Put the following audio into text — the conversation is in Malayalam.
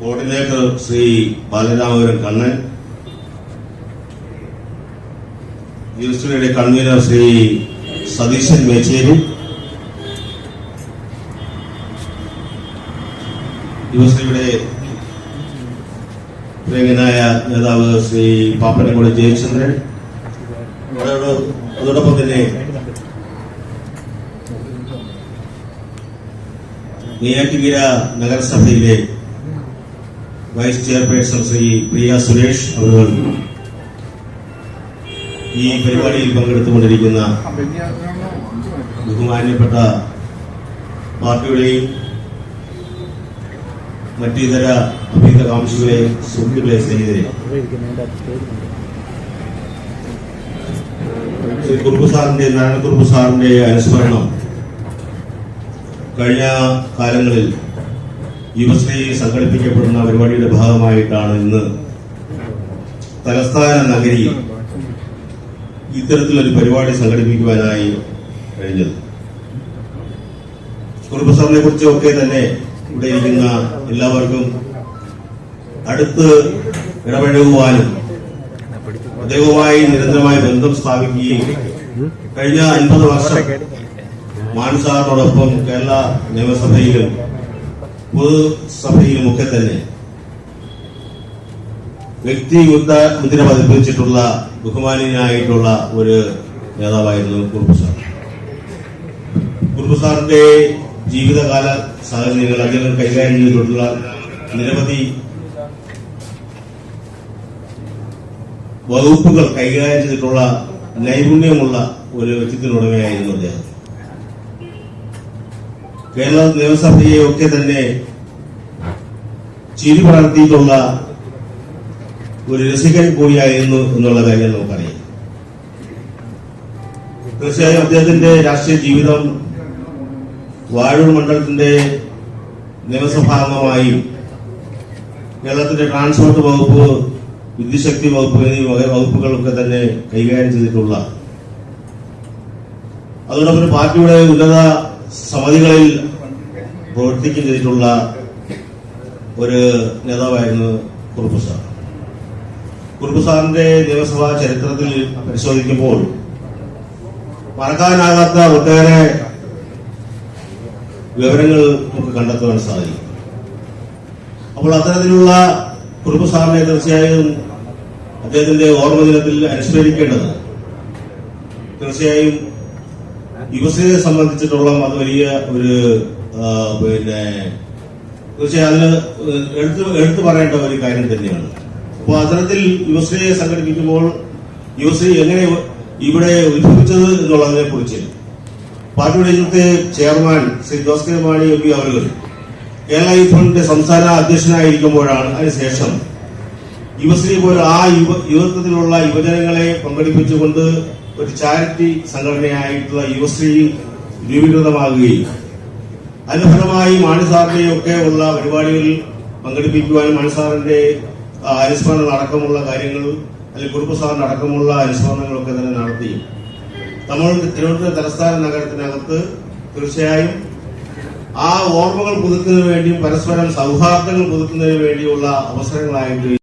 കോർഡിനേറ്റർ ശ്രീ ബാലരാമപുരം കണ്ണൻ. യൂണിവേഴ്സിറ്റിയുടെ കൺവീനർ ശ്രീ സതീശൻ മേച്ചേരി. യൂണിവേഴ്സിറ്റിയുടെ പ്രിയങ്കനായ നേതാവ് ശ്രീ പാപ്പനംകോട് ജയചന്ദ്രൻ. അതോട് അതോടൊപ്പം തന്നെ നെയ്യാറ്റിങ്കര നഗരസഭയിലെ വൈസ് ചെയർപേഴ്സൺ ശ്രീ പ്രിയ സുരേഷ് അവർ ഈ പരിപാടിയിൽ പങ്കെടുത്തുകൊണ്ടിരിക്കുന്ന ബഹുമാന്യപ്പെട്ട പാർട്ടിയുടെയും മറ്റു ഇതര അഭ്യുതകാംക്ഷികളെ സുഹൃത്തുക്കളെ സ്നേഹിതരെ. ശ്രീ കുറുപ്പ് സാറിന്റെ നാരായണ കുറുപ്പ് സാറിന്റെ അനുസ്മരണം കഴിഞ്ഞ കാലങ്ങളിൽ യുവശ്രീ സംഘടിപ്പിക്കപ്പെടുന്ന പരിപാടിയുടെ ഭാഗമായിട്ടാണ് ഇന്ന് തലസ്ഥാന നഗരിയിൽ ഇത്തരത്തിലൊരു പരിപാടി സംഘടിപ്പിക്കുവാനായി കഴിഞ്ഞത്. കുടുംബസാറിനെ സാറിനെ കുറിച്ചൊക്കെ തന്നെ ഇവിടെ ഇരിക്കുന്ന എല്ലാവർക്കും അടുത്ത് ഇടപഴകുവാനും അദ്ദേഹവുമായി നിരന്തരമായ ബന്ധം സ്ഥാപിക്കുകയും കഴിഞ്ഞ അൻപത് വർഷം മാൻസാറിനോടൊപ്പം കേരള നിയമസഭയിലും പൊതുസഭയിലുമൊക്കെ തന്നെ വ്യക്തി മുദ്ര മുദ്ര പതിപ്പിച്ചിട്ടുള്ള ബഹുമാനായിട്ടുള്ള ഒരു നേതാവായിരുന്നു കുറുപ്പ് സാർ കുറുപ്പ് സാറിന്റെ ജീവിതകാല സാഹചര്യങ്ങൾ അദ്ദേഹം കൈകാര്യം ചെയ്തിട്ടുള്ള നിരവധി വകുപ്പുകൾ കൈകാര്യം ചെയ്തിട്ടുള്ള നൈപുണ്യമുള്ള ഒരു വ്യക്തിത്വനുടമയായിരുന്നു അദ്ദേഹം. കേരള നിയമസഭയെ ഒക്കെ തന്നെ ചിരി പടർത്തിയിട്ടുള്ള ഒരു രസികൻ കൂടിയായിരുന്നു എന്നുള്ള കാര്യം നമുക്കറിയാം. തീർച്ചയായും അദ്ദേഹത്തിന്റെ രാഷ്ട്രീയ ജീവിതം വാഴൂർ മണ്ഡലത്തിന്റെ നിയമസഭാംഗമായും കേരളത്തിന്റെ ട്രാൻസ്പോർട്ട് വകുപ്പ് വിദ്യുശക്തി വകുപ്പ് എന്നീ വക- വകുപ്പുകളൊക്കെ തന്നെ കൈകാര്യം ചെയ്തിട്ടുള്ള അതോടൊപ്പം പാർട്ടിയുടെ ഉന്നത സമിതികളിൽ പ്രവർത്തിക്കുകയും ചെയ്തിട്ടുള്ള ഒരു നേതാവായിരുന്നു കുറുപ്പ് സാർ. കുറുപ്പ് സാറിന്റെ നിയമസഭാ ചരിത്രത്തിൽ പരിശോധിക്കുമ്പോൾ മറക്കാനാകാത്ത ഒട്ടേറെ വിവരങ്ങൾ നമുക്ക് കണ്ടെത്തുവാൻ സാധിക്കും. അപ്പോൾ അത്തരത്തിലുള്ള കുറുപ്പ് സാറിനെ തീർച്ചയായും അദ്ദേഹത്തിന്റെ ഓർമ്മ ദിനത്തിൽ അനുസ്മരിക്കേണ്ടത് തീർച്ചയായും യുവസേനയെ സംബന്ധിച്ചിടത്തോളം അത് വലിയ ഒരു പിന്നെ തീർച്ചയായും അതിൽ എടുത്തു എടുത്തു പറയേണ്ട ഒരു കാര്യം തന്നെയാണ്. അപ്പോൾ അത്തരത്തിൽ യുവശ്രീയെ സംഘടിപ്പിക്കുമ്പോൾ യുവശ്രീ എങ്ങനെ ഇവിടെ ഉത്ഭവിച്ചത് എന്നുള്ളതിനെ കുറിച്ച് പാർട്ടിയുടെ ഇന്നത്തെ chairman Shri Jose K Mani M P അവർ കേരള യൂത്ത് ഫണ്ടിന്റെ സംസ്ഥാന അധ്യക്ഷനായിരിക്കുമ്പോഴാണ് അതിനുശേഷം യുവശ്രീ പോലെ ആ യുവ യുവത്വത്തിലുള്ള യുവജനങ്ങളെ പങ്കെടുപ്പിച്ചുകൊണ്ട് ഒരു ചാരിറ്റി സംഘടനയായിട്ടുള്ള യുവശ്രീ രൂപീകൃതമാകുകയും അതിന്റെ ഫലമായി മാണിസാറിന്റെയും ഒക്കെ ഉള്ള പരിപാടികളിൽ പങ്കെടുപ്പിക്കുവാനും മാണിസാറിന്റെ അനുസ്മരണം അടക്കമുള്ള കാര്യങ്ങൾ അല്ലെങ്കിൽ കുറുപ്പ് സാറിന് അടക്കമുള്ള അനുസ്മരണങ്ങളൊക്കെ തന്നെ നടത്തി. നമ്മൾ തിരുവനന്തപുരം തലസ്ഥാന നഗരത്തിനകത്ത് തീർച്ചയായും ആ ഓർമ്മകൾ പുതുക്കുന്നതിന് വേണ്ടിയും പരസ്പരം സൗഹാർദ്ദങ്ങൾ പുതുക്കുന്നതിന് വേണ്ടിയുള്ള അവസരങ്ങളായിട്ട്